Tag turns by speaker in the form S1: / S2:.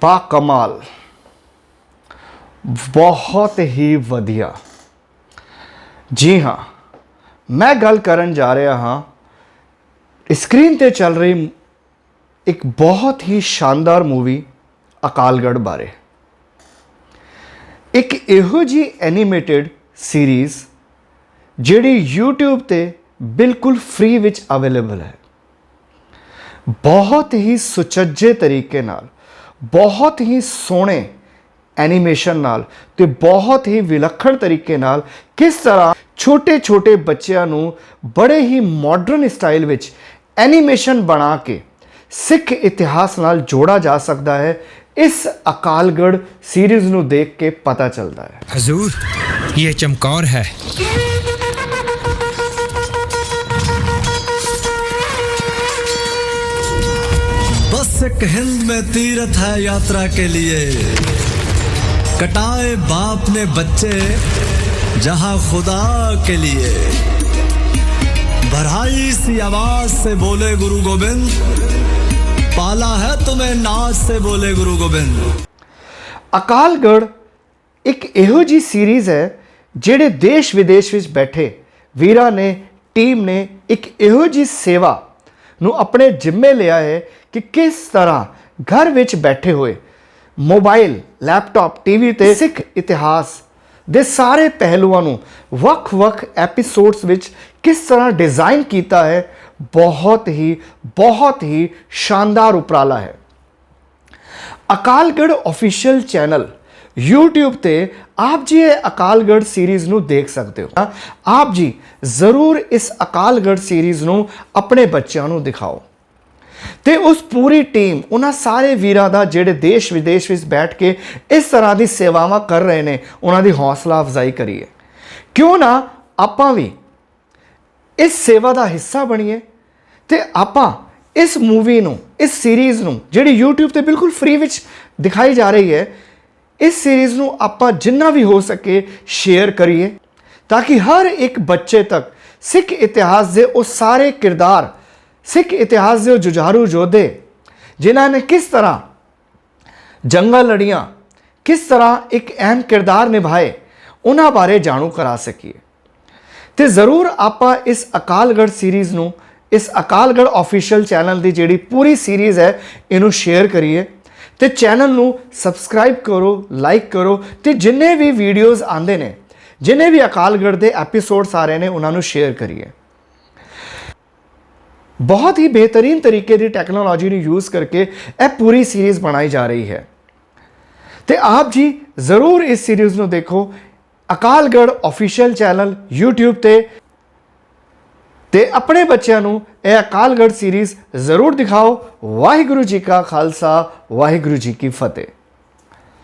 S1: ਬਾ ਕਮਾਲ। ਬਹੁਤ ਹੀ ਵਧੀਆ। ਜੀ ਹਾਂ, ਮੈਂ ਗੱਲ ਕਰਨ ਜਾ ਰਿਹਾ ਹਾਂ। ਸਕਰੀਨ ਤੇ ਚੱਲ ਰਹੀ ਇੱਕ ਬਹੁਤ ਹੀ ਸ਼ਾਨਦਾਰ ਮੂਵੀ ਅਕਾਲਗੜ੍ਹ ਬਾਰੇ। ਇੱਕ ਇਹੋ ਜੀ ਐਨੀਮੇਟਿਡ ਸੀਰੀਜ਼ ਜਿਹੜੀ YouTube ਤੇ ਬਿਲਕੁਲ ਫ੍ਰੀ ਵਿੱਚ ਅਵੇਲੇਬਲ ਹੈ। ਬਹੁਤ ਹੀ ਸੁਚੱਜੇ ਤਰੀਕੇ ਨਾਲ ਬਹੁਤ ਹੀ ਸੋਹਣੇ ਐਨੀਮੇਸ਼ਨ ਨਾਲ ਤੇ ਬਹੁਤ ਹੀ ਵਿਲੱਖਣ ਤਰੀਕੇ ਨਾਲ ਕਿਸ ਤਰ੍ਹਾਂ ਛੋਟੇ-ਛੋਟੇ ਬੱਚਿਆਂ ਨੂੰ ਬੜੇ ਹੀ ਮਾਡਰਨ ਸਟਾਈਲ ਵਿੱਚ ਐਨੀਮੇਸ਼ਨ ਬਣਾ ਕੇ ਸਿੱਖ ਇਤਿਹਾਸ ਨਾਲ ਜੋੜਾ ਜਾ ਸਕਦਾ ਹੈ, ਇਸ ਅਕਾਲਗੜ ਸੀਰੀਜ਼ ਨੂੰ ਦੇਖ ਕੇ ਪਤਾ ਚੱਲਦਾ ਹੈ।
S2: ਹਜ਼ੂਰ, ਇਹ ਚਮਕੌਰ
S3: ਹੈ। एक हिंद में तीर्थ है यात्रा के लिए कटाए बाप ने बच्चे जहां खुदा के लिए भराई सी आवाज से बोले गुरु गोविंद पाला है तुम्हें नाच से बोले गुरु गोविंद
S1: ਅਕਾਲਗੜ੍ਹ ਇੱਕ ਇਹੋ ਜੀ ਸੀਰੀਜ਼ ਹੈ ਜਿਹੜੇ ਦੇਸ਼ ਵਿਦੇਸ਼ ਵਿੱਚ ਬੈਠੇ ਵੀਰਾਂ ਨੇ ਟੀਮ ਨੇ ਇੱਕ ਇਹੋ ਜੀ ਸੇਵਾ ਨੂੰ ਆਪਣੇ ਜ਼ਿੰਮੇ ਲਿਆ ਹੈ ਕਿ ਕਿਸ ਤਰ੍ਹਾਂ ਘਰ ਵਿੱਚ ਬੈਠੇ ਹੋਏ ਮੋਬਾਈਲ, ਲੈਪਟਾਪ, ਟੀਵੀ ਤੇ ਸਿੱਖ ਇਤਿਹਾਸ ਦੇ ਸਾਰੇ ਪਹਿਲੂਆਂ ਨੂੰ ਵੱਖ-ਵੱਖ ਐਪੀਸੋਡਸ ਵਿੱਚ ਕਿਸ ਤਰ੍ਹਾਂ ਡਿਜ਼ਾਈਨ ਕੀਤਾ ਹੈ, ਬਹੁਤ ਹੀ ਬਹੁਤ ਹੀ ਸ਼ਾਨਦਾਰ ਉਪਰਾਲਾ ਹੈ। ਅਕਾਲਗੜ੍ਹ ਅਫੀਸ਼ੀਅਲ ਚੈਨਲ YouTube ਤੇ ਆਪ ਜੀ ਇਹ ਅਕਾਲਗੜ੍ਹ ਸੀਰੀਜ਼ ਨੂੰ ਦੇਖ ਸਕਦੇ ਹੋ। ਆਪ ਜੀ ਜ਼ਰੂਰ ਇਸ ਅਕਾਲਗੜ੍ਹ ਸੀਰੀਜ਼ ਨੂੰ ਆਪਣੇ ਬੱਚਿਆਂ ਨੂੰ ਦਿਖਾਓ। ਤੇ ਉਸ ਪੂਰੀ ਟੀਮ ਉਹਨਾਂ ਸਾਰੇ ਵੀਰਾਂ ਦਾ ਜਿਹੜੇ ਦੇਸ਼ ਵਿਦੇਸ਼ ਵਿੱਚ ਬੈਠ ਕੇ ਇਸ ਤਰ੍ਹਾਂ ਦੀ ਸੇਵਾਵਾਂ ਕਰ ਰਹੇ ਨੇ, ਉਹਨਾਂ ਦੀ ਹੌਸਲਾ ਅਫਜ਼ਾਈ ਕਰੀਏ। ਕਿਉਂ ਨਾ ਆਪਾਂ ਵੀ ਇਸ ਸੇਵਾ ਦਾ ਹਿੱਸਾ ਬਣੀਏ ਤੇ ਆਪਾਂ ਇਸ ਮੂਵੀ ਨੂੰ, ਇਸ ਸੀਰੀਜ਼ ਨੂੰ, ਜਿਹੜੀ YouTube ਤੇ ਬਿਲਕੁਲ ਫ੍ਰੀ ਵਿੱਚ ਦਿਖਾਈ ਜਾ ਰਹੀ ਹੈ ਇਸ ਸੀਰੀਜ਼ ਨੂੰ ਆਪਾਂ ਜਿੰਨਾ ਵੀ ਹੋ ਸਕੇ ਸ਼ੇਅਰ ਕਰੀਏ ਤਾਂ ਕਿ ਹਰ ਇੱਕ ਬੱਚੇ ਤੱਕ ਸਿੱਖ ਇਤਿਹਾਸ ਦੇ ਉਹ ਸਾਰੇ ਕਿਰਦਾਰ, ਸਿੱਖ ਇਤਿਹਾਸ ਦੇ ਉਹ ਜੁਝਾਰੂ ਯੋਧੇ, ਜਿਨ੍ਹਾਂ ਨੇ ਕਿਸ ਤਰ੍ਹਾਂ ਜੰਗਾਂ ਲੜੀਆਂ, ਕਿਸ ਤਰ੍ਹਾਂ ਇੱਕ ਅਹਿਮ ਕਿਰਦਾਰ ਨਿਭਾਏ, ਉਹਨਾਂ ਬਾਰੇ ਜਾਣੂ ਕਰਾ ਸਕੀਏ। ਤੇ ਜ਼ਰੂਰ ਆਪਾਂ ਇਸ ਅਕਾਲਗੜ੍ਹ ਸੀਰੀਜ਼ ਨੂੰ, ਇਸ ਅਕਾਲਗੜ੍ਹ ਅਫੀਸ਼ੀਅਲ ਚੈਨਲ ਦੀ ਜਿਹੜੀ ਪੂਰੀ ਸੀਰੀਜ਼ ਹੈ, ਇਹਨੂੰ ਸ਼ੇਅਰ ਕਰੀਏ। ਤੇ ਚੈਨਲ ਨੂੰ ਸਬਸਕ੍ਰਾਈਬ ਕਰੋ ਲਾਈਕ ਕਰੋ ਤੇ ਜਿੰਨੇ ਵੀ ਵੀਡੀਓਜ਼ ਆਉਂਦੇ ਨੇ, ਜਿੰਨੇ ਵੀ ਅਕਾਲਗੜ੍ਹ ਦੇ ਐਪੀਸੋਡਸ ਆ ਰਹੇ ਨੇ, ਉਹਨਾਂ ਨੂੰ ਸ਼ੇਅਰ ਕਰੀਏ। ਬਹੁਤ ਹੀ ਬਿਹਤਰੀਨ ਤਰੀਕੇ ਦੀ ਟੈਕਨੋਲੋਜੀ ਨੂੰ ਯੂਜ਼ ਕਰਕੇ ਇਹ ਪੂਰੀ ਸੀਰੀਜ਼ ਬਣਾਈ ਜਾ ਰਹੀ ਹੈ। ਤੇ ਆਪ ਜੀ ਜ਼ਰੂਰ ਇਸ ਸੀਰੀਜ਼ ਨੂੰ ਦੇਖੋ। ਅਕਾਲਗੜ੍ਹ ਅਫੀਸ਼ੀਅਲ ਚੈਨਲ YouTube ਤੇ ਤੇ ਆਪਣੇ ਬੱਚਿਆਂ ਨੂੰ ਇਹ ਅਕਾਲਗੜ੍ਹ ਸੀਰੀਜ਼ ਜ਼ਰੂਰ ਦਿਖਾਓ। ਵਾਹਿਗੁਰੂ ਜੀ ਕਾ ਖਾਲਸਾ, ਵਾਹਿਗੁਰੂ ਜੀ ਕੀ ਫਤਿਹ।